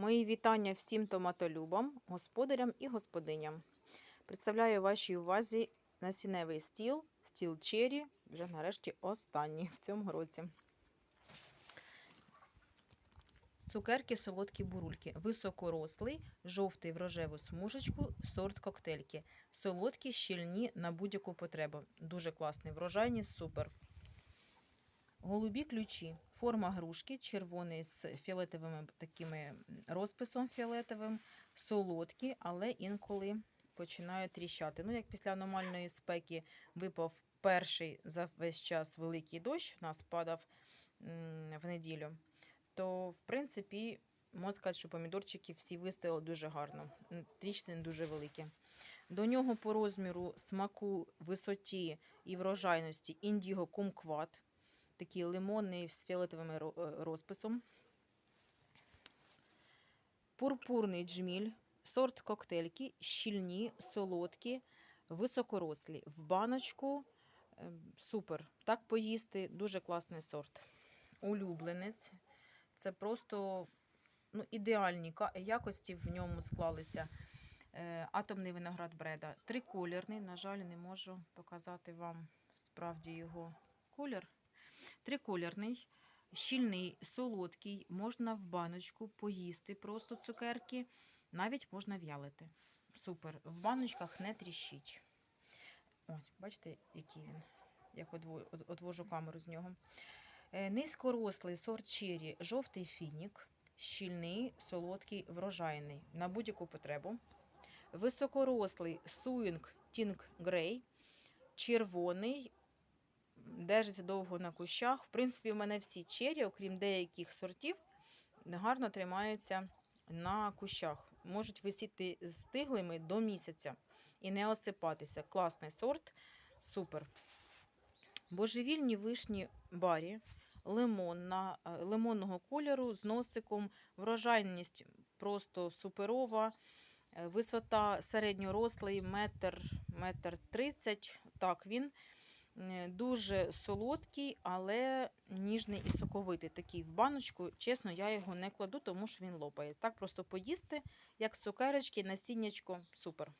Мої вітання всім томатолюбам, господарям і господиням. Представляю вашій увазі насінневий стіл, стіл черрі, вже нарешті останній в цьому році. Цукерки солодкі бурульки. Високорослий, жовтий в рожеву смужечку, сорт коктейльки. Солодкі, щільні на будь-яку потребу. Дуже класний, врожайні, супер. Голубі ключі. Форма грушки, червоний з фіолетовим такими розписом фіолетовим, солодкі, але інколи починають тріщати. Ну, як після аномальної спеки випав перший за весь час великий дощ, у нас падав в неділю, то в принципі можна сказати, що помідорчики всі вистояли дуже гарно. Тріщини не дуже великі. До нього по розміру, смаку, висоті і врожайності індіго кумкват такий лимонний з фіолетовим розписом. Пурпурний джміль, сорт коктейльки, щільні, солодкі, високорослі. В баночку супер. Так поїсти, дуже класний сорт. Улюбленець. Це просто ну, ідеальні якості в ньому склалися. Е, Атомний виноград бреда. Триколірний. На жаль, не можу показати вам справді його колір. Триколірний, щільний, солодкий, можна в баночку поїсти просто цукерки, навіть можна в'ялити. Супер. В баночках не тріщить. Ось, бачите, який він. Як одво- одвожу камеру з нього. Е, Низькорослий сорт чері, жовтий фінік, щільний, солодкий, врожайний на будь-яку потребу. Високорослий суїнг Тінг Грей, червоний, держиться довго на кущах. В принципі, у мене всі чері, окрім деяких сортів, гарно тримаються на кущах. Можуть висіти стиглими до місяця і не осипатися. Класний сорт, супер. Божевільні вишні барі, лимонна, е, лимонного кольору з носиком, врожайність просто суперова. Е, Висота середньорослий метр, метр тридцять. Так він дуже солодкий, але ніжний і соковитий. Такий в баночку. Чесно, я його не кладу, тому що він лопає. Так просто поїсти, як цукерочки, насіннячко. Супер.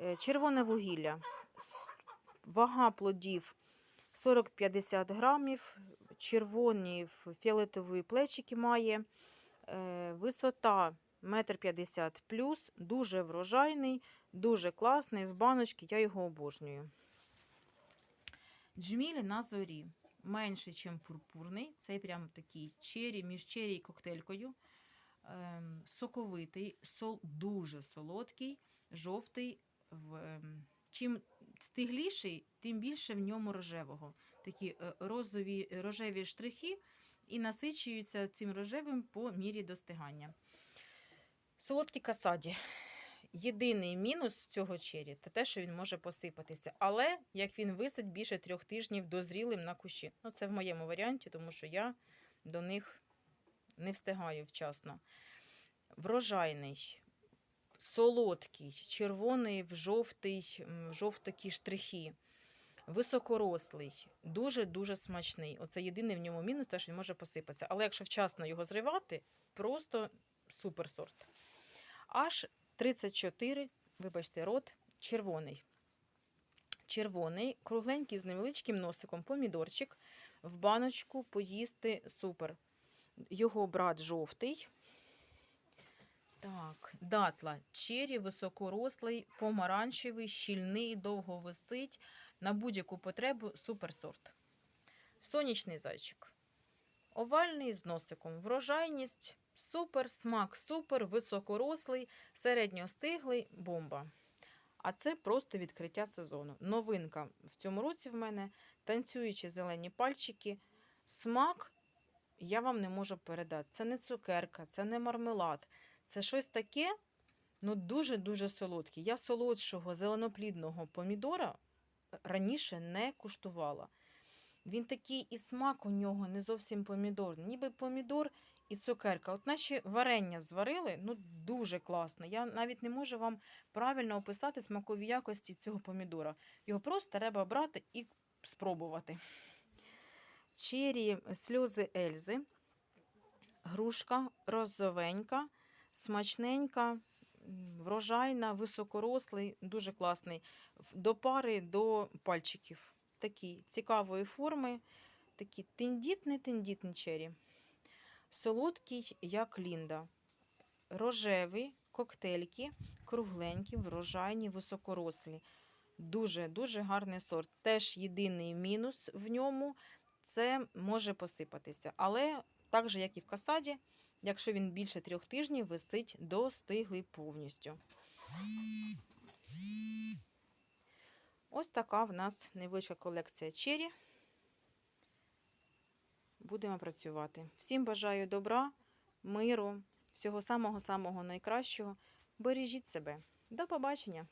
Е, Червоне вугілля. Вага плодів 40-50 грамів. Червоні фіолетові плечики має. Е, Висота 1,50 м. Дуже врожайний, дуже класний. В баночці я його обожнюю. Джмілі на зорі. Менший, ніж пурпурний. Цей прям такий чері, між чері і коктейлькою. Ем, соковитий, сол, дуже солодкий, жовтий. В, ем, чим стигліший, тим більше в ньому рожевого. Такі е, розові, рожеві штрихи і насичуються цим рожевим по мірі достигання. Солодкі касаді. Єдиний мінус цього чері це те, що він може посипатися. Але як він висить більше трьох тижнів дозрілим на кущі. Ну, це в моєму варіанті, тому що я до них не встигаю вчасно. Врожайний, солодкий, червоний в жовтий, в жовтакі штрихи. Високорослий, дуже-дуже смачний. Оце єдиний в ньому мінус, те, що він може посипатися. Але якщо вчасно його зривати, просто супер сорт. Аж 34, вибачте, рот червоний. Червоний, кругленький з невеличким носиком, помідорчик. В баночку поїсти супер. Його брат жовтий. Так, датла. Чері, високорослий, помаранчевий, щільний, довго висить. На будь-яку потребу суперсорт. Сонячний зайчик. Овальний з носиком. Врожайність супер, смак супер, високорослий, середньостиглий, бомба. А це просто відкриття сезону. Новинка в цьому році в мене танцюючі зелені пальчики. Смак я вам не можу передати. Це не цукерка, це не мармелад. Це щось таке, ну дуже-дуже солодке. Я солодшого зеленоплідного помідора раніше не куштувала. Він такий і смак у нього не зовсім помідор, ніби помідор і цукерка. От наші варення зварили, ну дуже класно. Я навіть не можу вам правильно описати смакові якості цього помідора. Його просто треба брати і спробувати. Чері сльози Ельзи. грушка розовенька, смачненька, врожайна, високорослий, дуже класний. До пари до пальчиків. Такі цікавої форми, такі тендітні, тендітні чері. Солодкий, як лінда. Рожеві коктейльки, кругленькі, врожайні, високорослі. Дуже-дуже гарний сорт. Теж єдиний мінус в ньому це може посипатися. Але так же, як і в касаді, якщо він більше трьох тижнів, висить достиглий повністю. Ось така в нас невеличка колекція чері. Будемо працювати. Всім бажаю добра, миру, всього самого-самого найкращого. Бережіть себе. До побачення!